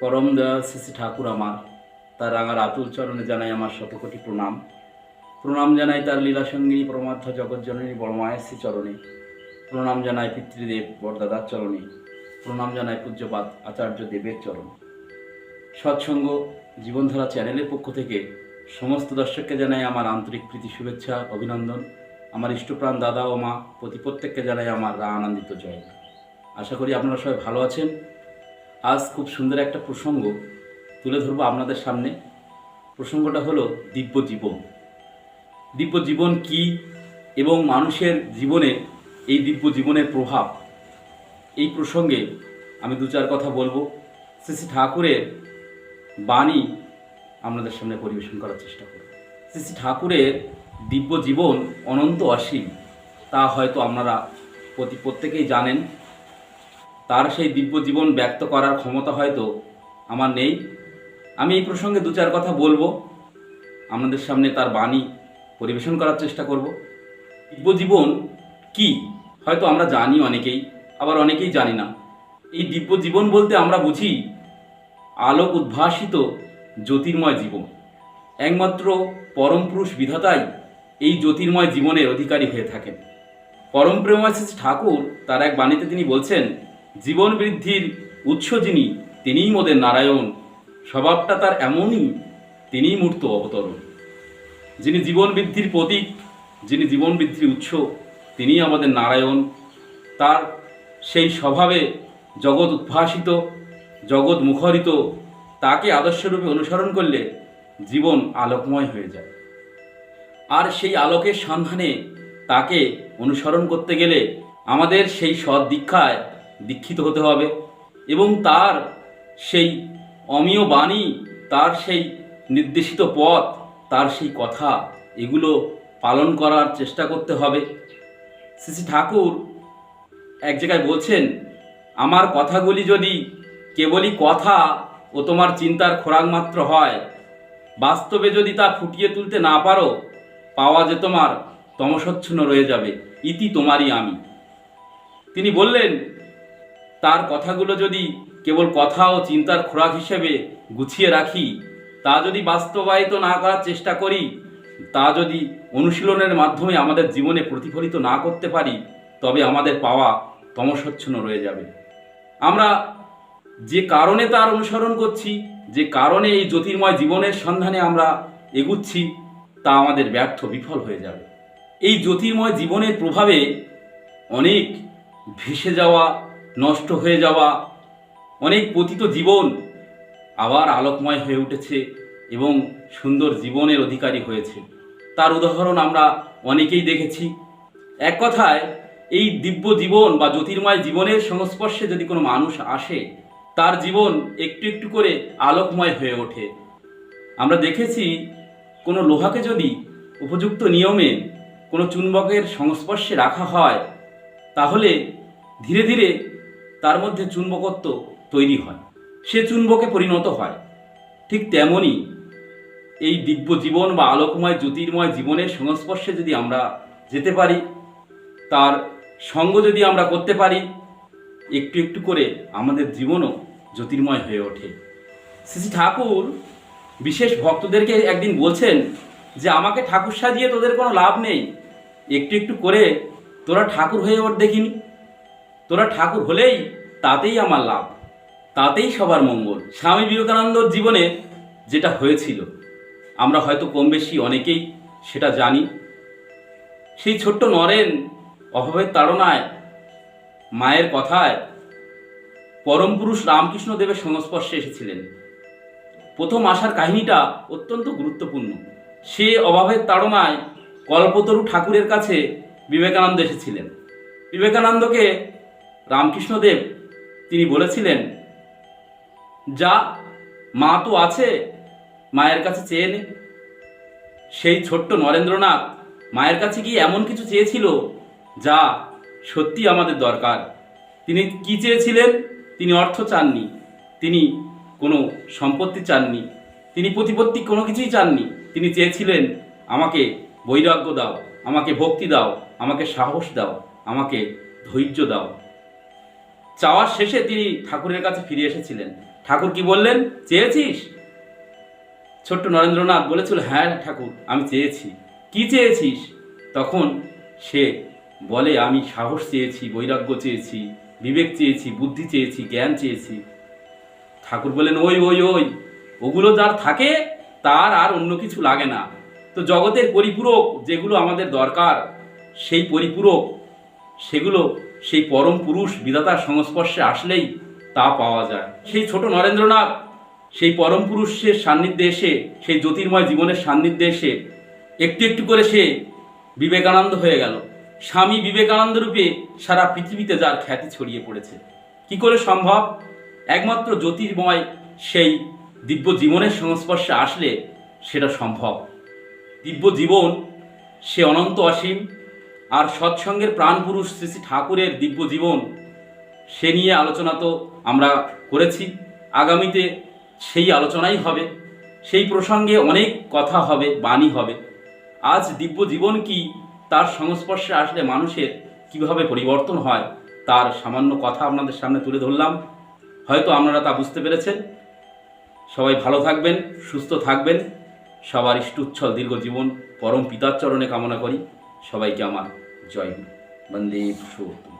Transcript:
পরম দয়াল শ্রী ঠাকুর আমার, তার রাঙার আতুল চরণে জানাই আমার শতকোটি প্রণাম। প্রণাম জানাই তার লীলাসঙ্গিনী পরমার্থ জগৎজননী বড়মায়ের শ্রী চরণে। প্রণাম জানাই পিতৃদেব বরদাদার চরণে। প্রণাম জানাই পূজ্যপাত আচার্য দেবের চরণে। সৎসঙ্গ জীবনধারা চ্যানেলের পক্ষ থেকে সমস্ত দর্শককে জানাই আমার আন্তরিক প্রীতি, শুভেচ্ছা, অভিনন্দন। আমার ইষ্টপ্রাণ দাদা ও মা প্রতি প্রত্যেককে জানাই আমার রা আনন্দিত জয়। আশা করি আপনারা সবাই ভালো আছেন। আজ খুব সুন্দর একটা প্রসঙ্গ তুলে ধরবো আপনাদের সামনে। প্রসঙ্গটা হলো দিব্য জীবন। দিব্য জীবন কি এবং মানুষের জীবনে এই দিব্য জীবনের প্রভাব? এই প্রসঙ্গে আমি দু চার কথা বলব। শ্রী ঠাকুরের বাণী আপনাদের সামনে পরিবেশন করার চেষ্টা করব। শ্রী ঠাকুরের দিব্য জীবন অনন্ত অসীম, তা হয়তো আপনারা প্রতি প্রত্যেকেই জানেন। তার সেই দিব্য জীবন ব্যক্ত করার ক্ষমতা হয়তো আমার নেই। আমি এই প্রসঙ্গে দু চার কথা বলব। আপনাদের সামনে তার বাণী পরিবেশন করার চেষ্টা করব। দিব্য জীবন কি? হয়তো আমরা জানি অনেকেই, আবার অনেকেই জানি না। এই দিব্য জীবন বলতে আমরা বুঝি আলোক উদ্ভাসিত জ্যোতির্ময় জীবন। একমাত্র পরম পুরুষ বিধাতাই এই জ্যোতির্ময় জীবনের অধিকারী হয়ে থাকেন। পরম প্রেমময় শ্রী ঠাকুর তার এক বাণীতে তিনি বলছেন জীবন বৃদ্ধির উৎস যিনি, তিনিই মোদের নারায়ণ। স্বভাবটা তার এমনই, তিনিই মূর্ত অবতরণ। যিনি জীবন বৃদ্ধির প্রতীক, যিনি জীবন বৃদ্ধির উৎস, তিনিই আমাদের নারায়ণ। তার সেই স্বভাবে জগৎ উদ্ভাসিত, জগৎ মুখরিত, তাকে আদর্শরূপে অনুসরণ করলে জীবন আলোকময় হয়ে যায়। আর সেই আলোকের সন্ধানে তাকে অনুসরণ করতে গেলে আমাদের সেই সৎ দীক্ষায় দীক্ষিত হতে হবে এবং তার সেই অমীয় বাণী, তার সেই নির্দেশিত পথ, তার সেই কথা, এগুলো পালন করার চেষ্টা করতে হবে। শ্রী ঠাকুর এক জায়গায় বলছেন, আমার কথাগুলি যদি কেবলই কথা ও তোমার চিন্তার খোরাক মাত্র হয়, বাস্তবে যদি তা ফুটিয়ে তুলতে না পারো, পাওয়া যে তোমার তমসচ্ছন্ন রয়ে যাবে। ইতি তোমারই আমি। তিনি বললেন তার কথাগুলো যদি কেবল কথা ও চিন্তার খোরাক হিসেবে গুছিয়ে রাখি, তা যদি বাস্তবায়িত না করার চেষ্টা করি, তা যদি অনুশীলনের মাধ্যমে আমাদের জীবনে প্রতিফলিত না করতে পারি, তবে আমাদের পাওয়া তমসচ্ছন্ন রয়ে যাবে। আমরা যে কারণে তার অনুসরণ করছি, যে কারণে এই জ্যোতির্ময় জীবনের সন্ধানে আমরা এগুচ্ছি, তা আমাদের ব্যর্থ বিফল হয়ে যাবে। এই জ্যোতির্ময় জীবনের প্রভাবে অনেক ভেসে যাওয়া নষ্ট হয়ে যাওয়া অনেক পতিত জীবন আবার আলোকময় হয়ে উঠেছে এবং সুন্দর জীবনের অধিকারী হয়েছে। তার উদাহরণ আমরা অনেকেই দেখেছি। এক কথায়, এই দিব্য জীবন বা জ্যোতির্ময় জীবনের সংস্পর্শে যদি কোনো মানুষ আসে, তার জীবন একটু একটু করে আলোকময় হয়ে ওঠে। আমরা দেখেছি, কোনো লোহাকে যদি উপযুক্ত নিয়মে কোনো চুম্বকের সংস্পর্শে রাখা হয়, তাহলে ধীরে ধীরে তার মধ্যে চুম্বকত্ব তৈরি হয়। সে চুম্বকে পরিণত হয়। ঠিক তেমনই এই দিব্য জীবন বা আলোকময়, জ্যোতির্ময় জীবনের সংস্পর্শে যদি আমরা যেতে পারি, তার সঙ্গ যদি আমরা করতে পারি, একটু একটু করে আমাদের জীবনও জ্যোতির্ময় হয়ে ওঠে। শ্রী ঠাকুর বিশেষ ভক্তদেরকে একদিন বলছেন যে, আমাকে ঠাকুর সাজিয়ে তোদের কোনো লাভ নেই। একটু একটু করে তোরা ঠাকুর হয়ে ওঠ দেখিনি। তোরা ঠাকুর হলেই তাতেই আমার লাভ, তাতেই সবার মঙ্গল। স্বামী বিবেকানন্দর জীবনে যেটা হয়েছিল, আমরা হয়তো কম বেশি অনেকেই সেটা জানি। সেই ছোট্ট নরেন অভাবের তাড়নায়, মায়ের কথায় পরম পুরুষ রামকৃষ্ণ দেবের সংস্পর্শে এসেছিলেন। প্রথম আসার কাহিনীটা অত্যন্ত গুরুত্বপূর্ণ। সে অভাবের তাড়নায় কল্পতরু ঠাকুরের কাছে বিবেকানন্দ এসেছিলেন। বিবেকানন্দকে রামকৃষ্ণদেব, তিনি বলেছিলেন, যা মা তো আছে, মায়ের কাছে চেয়ে নে। সেই ছোট্ট নরেন্দ্রনাথ মায়ের কাছে গিয়ে এমন কিছু চেয়েছিল যা সত্যি আমাদের দরকার। তিনি কি চেয়েছিলেন? তিনি অর্থ চাননি, তিনি কোনো সম্পত্তি চাননি, তিনি প্রতিপত্তি কোনো কিছুই চাননি। তিনি চেয়েছিলেন, আমাকে বৈরাগ্য দাও, আমাকে ভক্তি দাও, আমাকে সাহস দাও, আমাকে ধৈর্য দাও। চাওয়ার শেষে তিনি ঠাকুরের কাছে ফিরে এসেছিলেন। ঠাকুর কি বললেন? চেয়েছিস? ছোট্ট নরেন্দ্রনাথ বলেছিল হ্যাঁ ঠাকুর, আমি চেয়েছি। কি চেয়েছিস? তখন সে বলে, আমি সাহস চেয়েছি, বৈরাগ্য চেয়েছি, বিবেক চেয়েছি, বুদ্ধি চেয়েছি, জ্ঞান চেয়েছি। ঠাকুর বলেন ওই ওই ওই, ওগুলো যার থাকে, তার আর অন্য কিছু লাগে না। তো জগতের পরিপূরক যেগুলো আমাদের দরকার, সেই পরিপূরক সেগুলো সেই পরম পুরুষ বিধাতার সংস্পর্শে আসলেই তা পাওয়া যায়। সেই ছোট নরেন্দ্রনাথ, সেই পরম পুরুষের সান্নিধ্যে এসে, সেই জ্যোতির্ময় জীবনের সান্নিধ্যে এসে একটু একটু করে সে বিবেকানন্দ হয়ে গেল। স্বামী বিবেকানন্দ রূপে সারা পৃথিবীতে যার খ্যাতি ছড়িয়ে পড়েছে। কি করে সম্ভব? একমাত্র জ্যোতির্ময় সেই দিব্য জীবনের সংস্পর্শে আসলে সেটা সম্ভব। দিব্য জীবন সে অনন্ত অসীম আর সৎসঙ্গের প্রাণপুরুষ শ্রী শ্রী ঠাকুরের দিব্য জীবন, সে নিয়ে আলোচনা তো আমরা করেছি। আগামীতে সেই আলোচনাই হবে। সেই প্রসঙ্গে অনেক কথা হবে, বাণী হবে। আজ দিব্য জীবন কি, তার সংস্পর্শে আসলে মানুষের কীভাবে পরিবর্তন হয়, তার সামান্য কথা আপনাদের সামনে তুলে ধরলাম। হয়তো আপনারা তা বুঝতে পেরেছেন। সবাই ভালো থাকবেন, সুস্থ থাকবেন। সবার ইষ্টুচ্ছল দীর্ঘ জীবন, পরম পিতার চরণে কামনা করি। সবাইকে আমার জয়। বন্দে পুরুষোত্তম